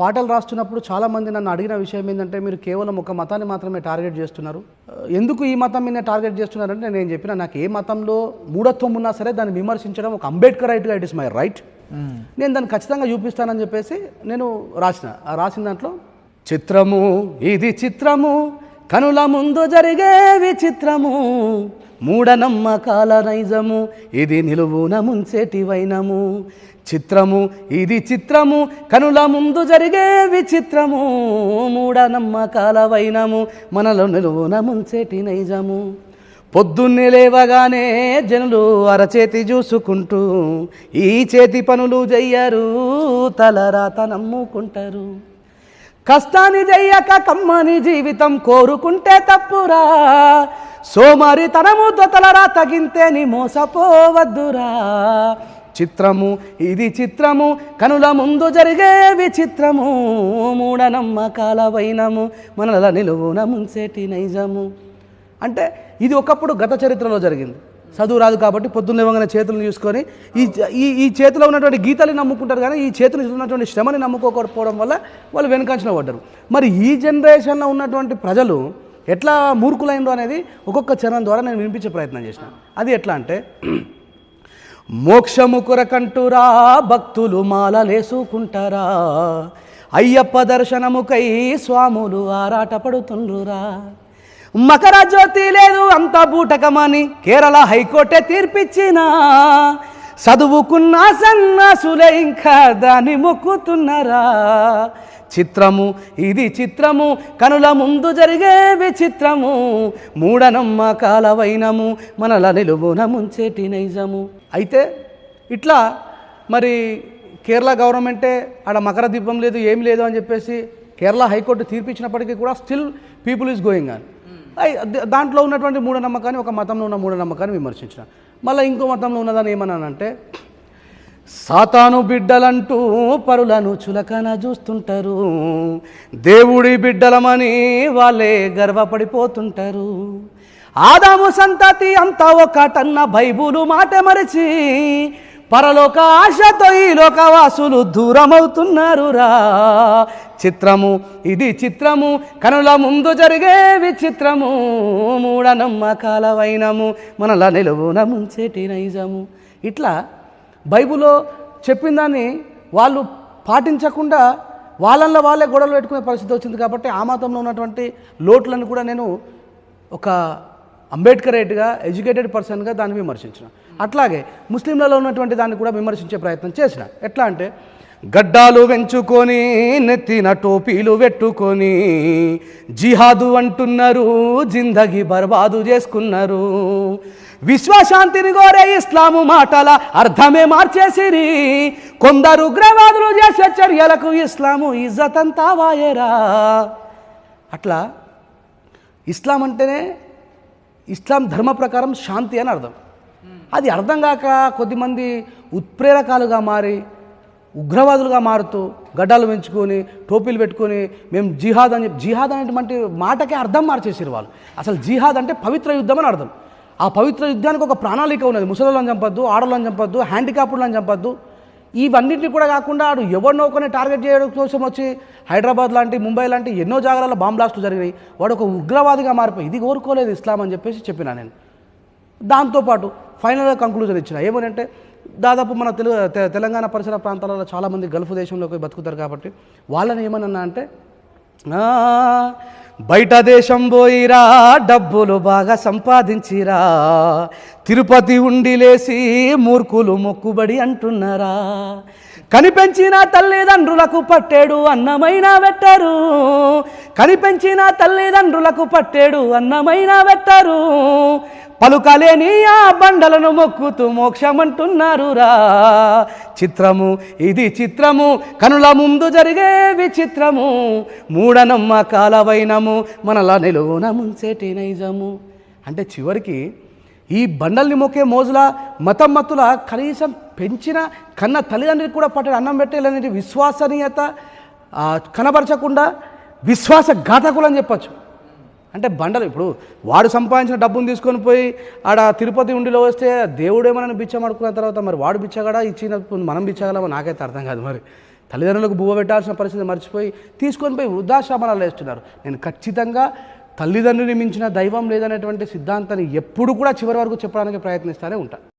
పాటలు రాస్తున్నప్పుడు చాలామంది నన్ను అడిగిన విషయం ఏంటంటే మీరు కేవలం ఒక మతాన్ని మాత్రమే టార్గెట్ చేస్తున్నారు. ఎందుకు ఈ మతం మీద టార్గెట్ చేస్తున్నారంటే నేను చెప్పిన నాకు ఏ మతంలో మూఢత్వం ఉన్నా సరే దాన్ని విమర్శించడం ఒక అంబేద్కర్ రైట్గా ఇట్ ఇస్ మై రైట్. నేను దాన్ని ఖచ్చితంగా చూపిస్తానని చెప్పేసి నేను రాసిన. రాసిన దాంట్లో చిత్రము ఇది చిత్రము కనుల ముందు జరిగే విచిత్రము మూఢనమ్మకాల నైజము ఇది నిలువున ముంచేటి వైనము చిత్రము ఇది చిత్రము కనుల ముందు జరిగే విచిత్రము మూఢనమ్మకాల వైనము మనలో నిలువున ముంచేటి నైజము. పొద్దున్నే లేవగానే జనులు అరచేతి చూసుకుంటూ ఈ చేతి పనులు చెయ్యరు తలరాత నమ్ముకుంటారు. కష్టాన్ని చెయ్యక కమ్మని జీవితం కోరుకుంటే తప్పురా. సోమరి తనము దొతలరా తగింతేని మోసపోవద్దురా. చిత్రము ఇది చిత్రము కనుల ముందు జరిగే విచిత్రము మూఢనమ్మకాల వైనము మనల నిలువున ముంచేటి నైజము. అంటే ఇది ఒకప్పుడు గత చరిత్రలో జరిగింది. చదువు రాదు కాబట్టి పొద్దున్న లేవగానే చేతులను చూసుకొని ఈ ఈ ఈ చేతిలో ఉన్నటువంటి గీతాలు నమ్ముకుంటారు కానీ ఈ చేతులు ఉన్నటువంటి శ్రమని నమ్ముకోకపోవడం వల్ల వాళ్ళు వెనుకంచిన పడ్డారు. మరి ఈ జనరేషన్లో ఉన్నటువంటి ప్రజలు ఎట్లా మూర్ఖులైనరు అనేది ఒక్కొక్క చరణం ద్వారా నేను వినిపించే ప్రయత్నం చేసిన. అది ఎట్లా అంటే మోక్షము కొరకంటురా భక్తులు మాలలేసుకుంటారా అయ్యప్ప దర్శనముకై స్వాములు ఆరాటపడుతుండ్రురా మకర జ్యోతి లేదు అంత బూటకమని కేరళ హైకోర్టే తీర్పిచ్చినా. చదువుకున్న సన్నాసులే ఇంకా దాన్ని మొక్కుతున్నారా? చిత్రము ఇది చిత్రము కనుల ముందు జరిగే విచిత్రము. మూఢనమ్మకాల వైనము మనల నిలువున ముంచేటి నైజము. అయితే ఇట్లా మరి కేరళ గవర్నమెంటే ఆడ మకర దీపం లేదు ఏం లేదు అని చెప్పేసి కేరళ హైకోర్టు తీర్పిచ్చినప్పటికీ కూడా still people is going on. దాంట్లో ఉన్నటువంటి మూఢనమ్మకాన్ని ఒక మతంలో ఉన్న మూఢనమ్మకాన్ని విమర్శించిన. మళ్ళీ ఇంకో మతంలో ఉన్నదాన్ని ఏమన్నానంటే సాతాను బిడ్డలంటూ పరులను చులకన చూస్తుంటారు. దేవుడి బిడ్డలమని వాళ్ళే గర్వపడిపోతుంటారు. ఆదాము సంతతి అంతా ఒకటన్న బైబులు మాట మరిచి పరలోక ఆశతో ఈ లోకవాసులు దూరమవుతున్నారు రా చిత్రము ఇది చిత్రము కనుల ముందు జరిగే విచిత్రము మూఢనమ్మకాల వైనము మనల నిలువున ముంచేటి నైజము. ఇట్లా బైబిల్లో చెప్పిందాన్ని వాళ్ళు పాటించకుండా వాళ్ళల్లో వాళ్ళే గొడవలు పెట్టుకునే పరిస్థితి వచ్చింది కాబట్టి ఆ మతంలో ఉన్నటువంటి లోట్లను కూడా నేను ఒక అంబేద్కరేట్గా ఎడ్యుకేటెడ్ పర్సన్గా దాన్ని విమర్శించిన. అట్లాగే ముస్లింలలో ఉన్నటువంటి దాన్ని కూడా విమర్శించే ప్రయత్నం చేసిన. ఎట్లా అంటే గడ్డాలు వెంచుకొని నెత్తిన టోపీలు పెట్టుకొని జిహాదు అంటున్నారు జిందగీ బర్బాదు చేసుకున్నారు. విశ్వశాంతిని కోరే ఇస్లాము మాటల అర్థమే మార్చేసిరి. కొందరు ఉగ్రవాదులు చేసే చర్యలకు ఇస్లాము ఇజ్జతంతా వాయేరా. అట్లా ఇస్లాం అంటేనే ఇస్లాం ధర్మ ప్రకారం శాంతి అని అర్థం. అది అర్థం కాక కొద్దిమంది ఉత్ప్రేరకాలుగా మారి ఉగ్రవాదులుగా మారుతూ గడ్డాలు పెంచుకొని టోపీలు పెట్టుకొని మేము జిహాద్ అని చెప్పి జిహాద్ అనేటువంటి మాటకే అర్థం మార్చేసారు వాళ్ళు. అసలు జిహాద్ అంటే పవిత్ర యుద్ధం అని అర్థం. ఆ పవిత్ర యుద్ధానికి ఒక ప్రణాళిక ఉన్నది. ముసలిలను చంపొద్దు ఆడలను చంపద్దు హ్యాండిక్యాప్డ్లను చంపద్దు. ఇవన్నింటినీ కూడా కాకుండా ఆడు ఎవరినో ఒకరిని టార్గెట్ చేయడం కోసం వచ్చి హైదరాబాద్ లాంటి ముంబై లాంటి ఎన్నో జాగాలలో బాంబ్ బ్లాస్టులు జరిగినాయి. వాడు ఒక ఉగ్రవాదిగా మారిపోయి ఇది కోరుకోలేదు ఇస్లాం అని చెప్పేసి చెప్పినా నేను. దాంతోపాటు ఫైనల్గా కంక్లూజన్ ఇచ్చిన. ఏమనంటే దాదాపు మన తెలుగు తె- తెలంగాణ పరిసర ప్రాంతాలలో చాలామంది గల్ఫ్ దేశంలోకి బతుకుతారు కాబట్టి వాళ్ళని ఏమన్నా అంటే బయట దేశం పోయిరా డబ్బులు బాగా సంపాదించిరా తిరుపతి ఉండి లేసి మూర్ఖులు మొక్కుబడి అంటున్నారా కనిపెంచిన తల్లిదండ్రులకు పట్టేడు అన్నమైన పెట్టరు కనిపెంచిన తల్లిదండ్రులకు పట్టేడు అన్నమైన పెట్టరు పలుకలేని ఆ బండలను మొక్కుతూ మోక్షమంటున్నారు రా చిత్రము ఇది చిత్రము కనుల ముందు జరిగే విచిత్రము. మూఢనమ్మకాలవైనము మనలా నిలువున ముంచేటి నైజము. అంటే చివరికి ఈ బండల్ని మొక్కే మోజుల మతం మత్తుల కనీసం పెంచిన కన్న తల్లిదండ్రులకు కూడా పట్టడు అన్నం పెట్టేలనేది విశ్వసనీయత కనబరచకుండా విశ్వాస ఘాతకులు అని చెప్పచ్చు. అంటే బండలు ఇప్పుడు వాడు సంపాదించిన డబ్బును తీసుకొని పోయి ఆడ తిరుపతి ఉండిలో వస్తే దేవుడేమైనా బిచ్చమడుకున్న తర్వాత మరి వాడు బిచ్చగడా? ఇచ్చిన మనం బిచ్చగలమో? నాకైతే అర్థం కాదు మరి. తల్లిదండ్రులకు బువ్వ పెట్టాల్సిన పరిస్థితి మర్చిపోయి తీసుకొని పోయి వృద్ధాశ్రమాలు వేస్తున్నారు. నేను ఖచ్చితంగా తల్లిదండ్రుని మించిన దైవం లేదనేటువంటి సిద్ధాంతాన్ని ఎప్పుడు కూడా చివరి వరకు చెప్పడానికి ప్రయత్నిస్తూనే ఉంటాను